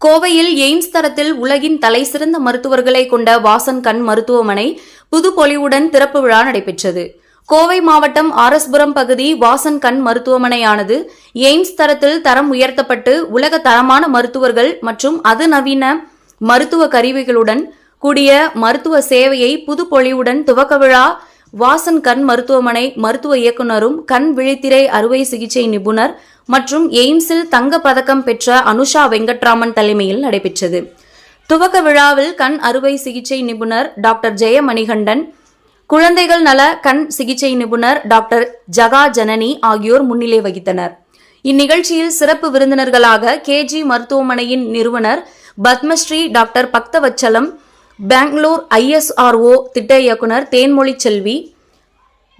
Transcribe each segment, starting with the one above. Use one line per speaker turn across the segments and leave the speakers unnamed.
கோவையில் எய்ம்ஸ் தரத்தில் உலகின் தலைசிறந்த மருத்துவர்களை கொண்ட வாசன் கண் மருத்துவமனை புதுப்பொலிவுடன் திறப்பு விழா நடைபெற்றது. கோவை மாவட்டம் ஆரஸ்புரம் பகுதி வாசன் கண் மருத்துவமனையானது எய்ம்ஸ் தரத்தில் தரம் உயர்த்தப்பட்டு உலக தரமான மருத்துவர்கள் மற்றும் அதிநவீன மருத்துவ கருவிகளுடன் கூடிய மருத்துவ சேவையை புதுப்பொலிவுடன் துவக்க விழா வாசன் கண் மருத்துவமனை மருத்துவ இயக்குனரும் கண் விழித்திரை அறுவை சிகிச்சை நிபுணர் மற்றும் எய்ம்ஸில் தங்க பதக்கம் பெற்ற அனுஷா வெங்கட்ராமன் தலைமையில் நடைபெற்றது. துவக்க விழாவில் கண் அறுவை சிகிச்சை நிபுணர் டாக்டர் ஜெயமணிகண்டன் குழந்தைகள் நல கண் சிகிச்சை நிபுணர் டாக்டர் ஜகா ஜனனி ஆகியோர் முன்னிலை வகித்தனர். இந்நிகழ்ச்சியில் சிறப்பு விருந்தினர்களாக கேஜி மருத்துவமனையின் நிறுவனர் பத்மஸ்ரீ டாக்டர் பக்தவச்சலம் பெங்களூர் ஐஎஸ்ஆர்ஓ திட்ட இயக்குனர் தேன்மொழி செல்வி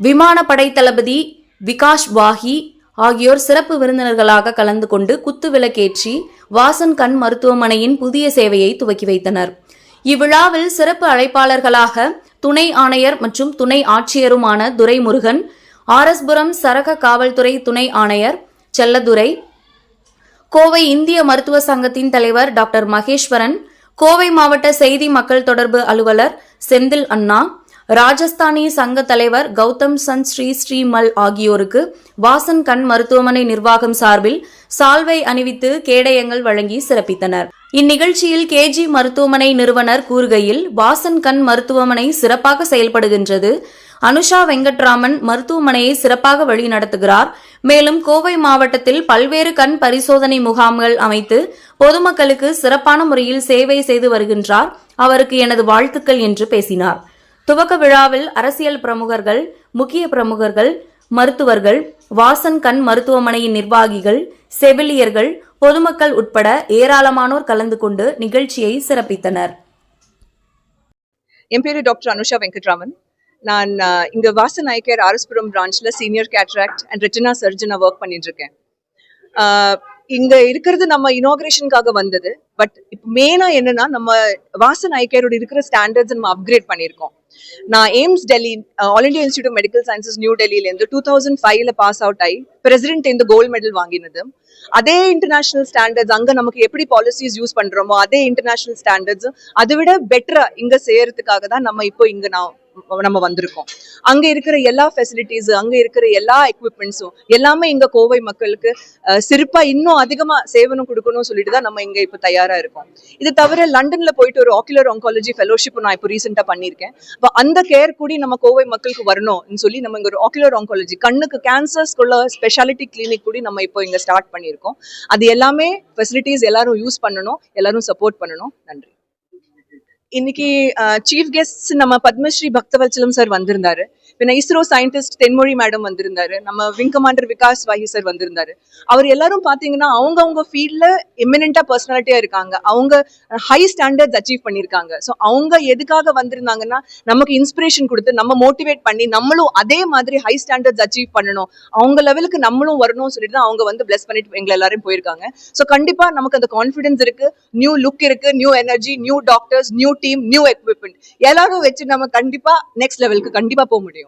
விமானப்படை தளபதி விகாஷ் வாஹி ஆகியோர் சிறப்பு விருந்தினர்களாக கலந்து கொண்டு குத்து விளக்கேற்றி வாசன் கண் மருத்துவமனையின் புதிய சேவையை துவக்கி வைத்தனர். இவ்விழாவில் சிறப்பு அழைப்பாளர்களாக துணை ஆணையர் மற்றும் துணை ஆட்சியருமான துரைமுருகன் ஆர்எஸ்புரம் சரக காவல்துறை துணை ஆணையர் செல்லதுரை கோவை இந்திய மருத்துவ சங்கத்தின் தலைவர் டாக்டர் மகேஸ்வரன் கோவை மாவட்ட செய்தி மக்கள் தொடர்பு அலுவலர் செந்தில் அண்ணா ராஜஸ்தானி சங்க தலைவர் கௌதம் சந்த் ஸ்ரீ ஸ்ரீமல் ஆகியோருக்கு வாசன் கண் மருத்துவமனை நிர்வாகம் சார்பில் சால்வை அணிவித்து கேடயங்கள் வழங்கி சிறப்பித்தனர். இந்நிகழ்ச்சியில் கேஜி மருத்துவமனை நிறுவனர் கூறுகையில் வாசன் கண் மருத்துவமனை சிறப்பாக செயல்படுகின்றது. அனுஷா வெங்கட்ராமன் மருத்துவமனையை சிறப்பாக வழிநடத்துகிறார். மேலும் கோவை மாவட்டத்தில் பல்வேறு கண் பரிசோதனை முகாம்கள் அமைத்து பொதுமக்களுக்கு சிறப்பான முறையில் சேவை செய்து வருகின்றார். அவருக்கு எனது வாழ்த்துக்கள் என்று பேசினார். துவக்க விழாவில் அரசியல் பிரமுகர்கள் முக்கிய பிரமுகர்கள் மருத்துவர்கள் வாசன் கண் மருத்துவமனையின் நிர்வாகிகள் செவிலியர்கள் பொதுமக்கள் உட்பட ஏராளமானோர் கலந்து கொண்டு நிகழ்ச்சியை சிறப்பித்தனர்.
என் பேரு டாக்டர் அனுஷா வெங்கட்ராமன். நான் இங்கே இங்க வாசன் நாயக்கர் ஆர்எஸ்புரம் பிரான்ச்ல சீனியர் கேட்ராக்ட் அண்ட் ரெட்டினா சர்ஜனா ஒர்க் பண்ணிட்டு இருக்கேன். இங்க இருக்கிறது நம்ம இனாகிரேஷனுக்காக வந்தது. பட் இப்போ மெயினா என்னன்னா நம்ம வாசன் ஐகேரோட இருக்கிற ஸ்டாண்டர்ட்ஸ் நம்ம அப்கிரேட் பண்ணியிருக்கோம். நான் AIIMS Delhi all India institute of medical sciences new டெல்லியிலேருந்து டூ தௌசண்ட் ஃபைவ்ல பாஸ் அவுட் ஆகி பிரசிடென்ட் இந்த கோல்டு மெடல் வாங்கினது. அதே இன்டர்நேஷனல் ஸ்டாண்டர்ட்ஸ் அங்க நமக்கு எப்படி பாலிசிஸ் யூஸ் பண்றோமோ அதே இன்டர்நேஷனல் ஸ்டாண்டர்ட்ஸ் அதை விட பெட்டரா இங்க செய்யறதுக்காக தான் நம்ம இப்போ இங்க நான் நம்ம வந்திருக்கோம். அங்க இருக்கிற எல்லா ஃபெசிலிட்டிஸ் அங்க இருக்கிற எல்லா எக்யூப்மெண்ட்ஸும் எல்லாமே இங்க கோவை மக்களுக்கு அஹ், சிறப்பா இன்னும் அதிகமா சேவனம் கொடுக்கணும்னு சொல்லிட்டு தான் நம்ம இங்க இப்போ தயாரா இருக்கோம். இது தவிர லண்டன்ல போயிட்டு ஒரு ஆக்குலர் ஆங்காலஜி ஃபெலோஷிப் நான் இப்போ ரீசெண்டா பண்ணியிருக்கேன். இப்போ அந்த கேர் கூடி நம்ம கோவை மக்களுக்கு வரணும்னு சொல்லி நம்ம இங்க ஒரு ஆக்குலர் ஆங்காலஜி கண்ணுக்கு கேன்சர்ஸ்க்குள்ள ஸ்பெஷாலிட்டி கிளினிக் கூடி நம்ம இப்போ இங்க ஸ்டார்ட் பண்ணியிருக்கோம். அது எல்லாமே ஃபெசிலிட்டிஸ் எல்லாரும் யூஸ் பண்ணணும் எல்லாரும் சப்போர்ட் பண்ணணும். நன்றி. இன்னைக்கு சீஃப் கெஸ்ட் நம்ம பத்மஸ்ரீ பக்தவல்சலம் சார் வந்திருந்தாரு. பின்ன இஸ்ரோ சயின்டிஸ்ட் தென்மொழி மேடம் வந்திருந்தாரு. நம்ம wing commander Vikas Wahi sir வந்திருந்தாரு. அவர் எல்லாரும் பாத்தீங்கன்னா அவங்க அவங்க ஃபீல்ட்ல எமினண்டா பர்சனாலிட்டியா இருக்காங்க. அவங்க ஹை ஸ்டாண்டர்ட்ஸ் அச்சீவ் பண்ணியிருக்காங்க ஸோ அவங்க எதுக்காக வந்திருந்தாங்கன்னா நமக்கு இன்ஸ்பிரேஷன் கொடுத்து நம்ம மோட்டிவேட் பண்ணி நம்மளும் அதே மாதிரி ஹை ஸ்டாண்டர்ட்ஸ் அச்சீவ் பண்ணணும். அவங்க லெவலுக்கு நம்மளும் வரணும்னு சொல்லிட்டு தான் அவங்க வந்து பிளஸ் பண்ணிட்டு எங்களை எல்லாரும் போயிருக்காங்க. ஸோ கண்டிப்பா நமக்கு அந்த கான்ஃபிடன்ஸ் இருக்கு. நியூ லுக் இருக்கு. New energy new doctors new team new equipment எல்லாரும் வச்சு நம்ம கண்டிப்பா நெக்ஸ்ட் லெவலுக்கு கண்டிப்பா போக முடியும்.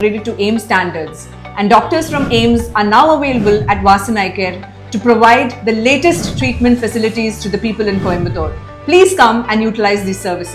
Ready to AIMS standards. And doctors from AIMS are now available at Vasan Eye Care to provide the latest treatment facilities to the people in Coimbatore. Please come and utilize these services.